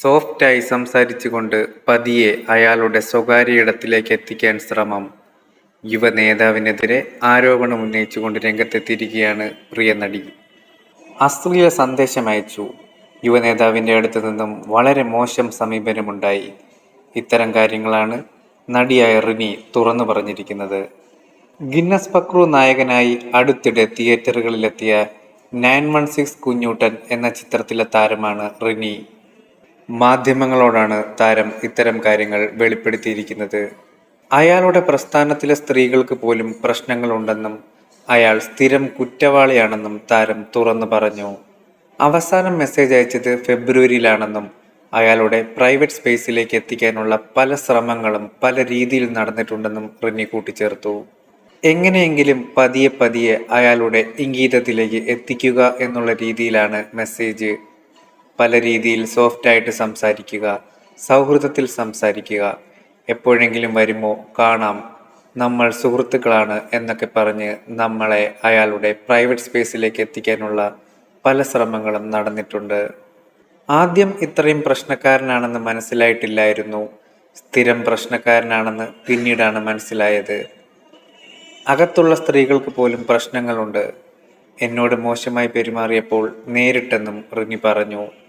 സോഫ്റ്റായി സംസാരിച്ചുകൊണ്ട് പതിയെ അയാളുടെ സ്വകാര്യ ഇടത്തിലേക്ക് എത്തിക്കാൻ ശ്രമം. യുവ നേതാവിനെതിരെ ആരോപണം ഉന്നയിച്ചുകൊണ്ട് രംഗത്തെത്തിയിരിക്കുകയാണ് പ്രിയ നടി. അശ്ലീല സന്ദേശം അയച്ചു. യുവനേതാവിന്റെ അടുത്തു നിന്നും വളരെ മോശം സമീപനമുണ്ടായി. ഇത്തരം കാര്യങ്ങളാണ് നടിയായ റിനി തുറന്നു പറഞ്ഞിരിക്കുന്നത്. ഗിന്നസ് പക്രു നായകനായി അടുത്തിടെ തിയേറ്ററുകളിലെത്തിയ നയൻ വൺ സിക്സ് കുഞ്ഞൂട്ടൻ എന്ന ചിത്രത്തിലെ താരമാണ് റിനി മാധ്യമങ്ങളോടാണ് താരം ഇത്തരം കാര്യങ്ങൾ വെളിപ്പെടുത്തിയിരിക്കുന്നത്. അയാളുടെ പ്രസ്ഥാനത്തിലെ സ്ത്രീകൾക്ക് പോലും പ്രശ്നങ്ങളുണ്ടെന്നും അയാൾ സ്ഥിരം കുറ്റവാളിയാണെന്നും താരം തുറന്നു പറഞ്ഞു. അവസാനം മെസ്സേജ് അയച്ചത് ഫെബ്രുവരിയിലാണെന്നും അയാളുടെ പ്രൈവറ്റ് സ്പേസിലേക്ക് എത്തിക്കാനുള്ള പല ശ്രമങ്ങളും പല രീതിയിൽ നടന്നിട്ടുണ്ടെന്നും റിനി കൂട്ടിച്ചേർത്തു. എങ്ങനെയെങ്കിലും പതിയെ പതിയെ അയാളുടെ ഇംഗീതത്തിലേക്ക് എത്തിക്കുക എന്നുള്ള രീതിയിലാണ് മെസ്സേജ് പല രീതിയിൽ സോഫ്റ്റായിട്ട് സംസാരിക്കുക സൗഹൃദത്തിൽ സംസാരിക്കുക. എപ്പോഴെങ്കിലും വരുമോ കാണാം. നമ്മൾ സുഹൃത്തുക്കളാണ് എന്നൊക്കെ പറഞ്ഞ് നമ്മളെ അയാളുടെ പ്രൈവറ്റ് സ്പേസിലേക്ക് എത്തിക്കാനുള്ള പല ശ്രമങ്ങളും നടന്നിട്ടുണ്ട്. ആദ്യം ഇത്രയും പ്രശ്നക്കാരനാണെന്ന് മനസ്സിലായിട്ടില്ലായിരുന്നു. സ്ഥിരം പ്രശ്നക്കാരനാണെന്ന് പിന്നീടാണ് മനസ്സിലായത്. അകത്തുള്ള സ്ത്രീകൾക്ക് പോലും പ്രശ്നങ്ങളുണ്ട്. എന്നോട് മോശമായി പെരുമാറിയപ്പോൾ നേരിട്ടെന്നും റിനി പറഞ്ഞു.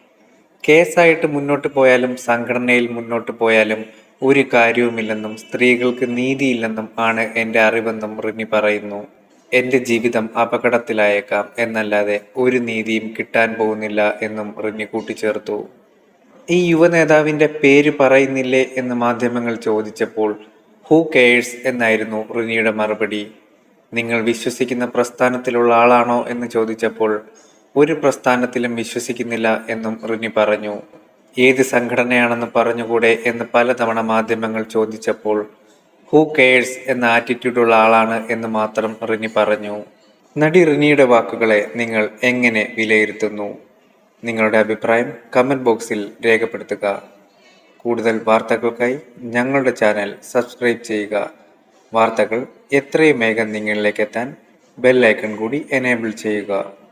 കേസായിട്ട് മുന്നോട്ട് പോയാലും സംഘടനയിൽ മുന്നോട്ട് പോയാലും ഒരു കാര്യവുമില്ലെന്നും സ്ത്രീകൾക്ക് നീതിയില്ലെന്നും ആണ് എന്റെ അറിവെന്നും റിനി പറയുന്നു. എന്റെ ജീവിതം അപകടത്തിലായേക്കാം എന്നല്ലാതെ ഒരു നീതിയും കിട്ടാൻ പോകുന്നില്ല എന്നും റിനി കൂട്ടിച്ചേർത്തു. ഈ യുവനേതാവിന്റെ പേര് പറയുന്നില്ലേ എന്ന് മാധ്യമങ്ങൾ ചോദിച്ചപ്പോൾ ഹൂ കെയേഴ്സ് എന്നായിരുന്നു റിനിയുടെ മറുപടി. നിങ്ങൾ വിശ്വസിക്കുന്ന പ്രസ്ഥാനത്തിലുള്ള ആളാണോ എന്ന് ചോദിച്ചപ്പോൾ ഒരു പ്രസ്ഥാനത്തിലും വിശ്വസിക്കുന്നില്ല എന്നും റിനി പറഞ്ഞു. ഏത് സംഘടനയാണെന്ന് പറഞ്ഞുകൂടെ എന്ന് പലതവണ മാധ്യമങ്ങൾ ചോദിച്ചപ്പോൾ ഹൂ കെയേഴ്സ് എന്ന ആറ്റിറ്റ്യൂഡുള്ള ആളാണ് എന്ന് മാത്രം റിനി പറഞ്ഞു. നടി റിനിയുടെ വാക്കുകളെ നിങ്ങൾ എങ്ങനെ വിലയിരുത്തുന്നു? നിങ്ങളുടെ അഭിപ്രായം കമന്റ് ബോക്സിൽ രേഖപ്പെടുത്തുക. കൂടുതൽ വാർത്തകൾക്കായി ഞങ്ങളുടെ ചാനൽ സബ്സ്ക്രൈബ് ചെയ്യുക. വാർത്തകൾ എത്രയും വേഗം നിങ്ങളിലേക്ക് എത്താൻ ബെല്ലൈക്കൺ കൂടി എനേബിൾ ചെയ്യുക.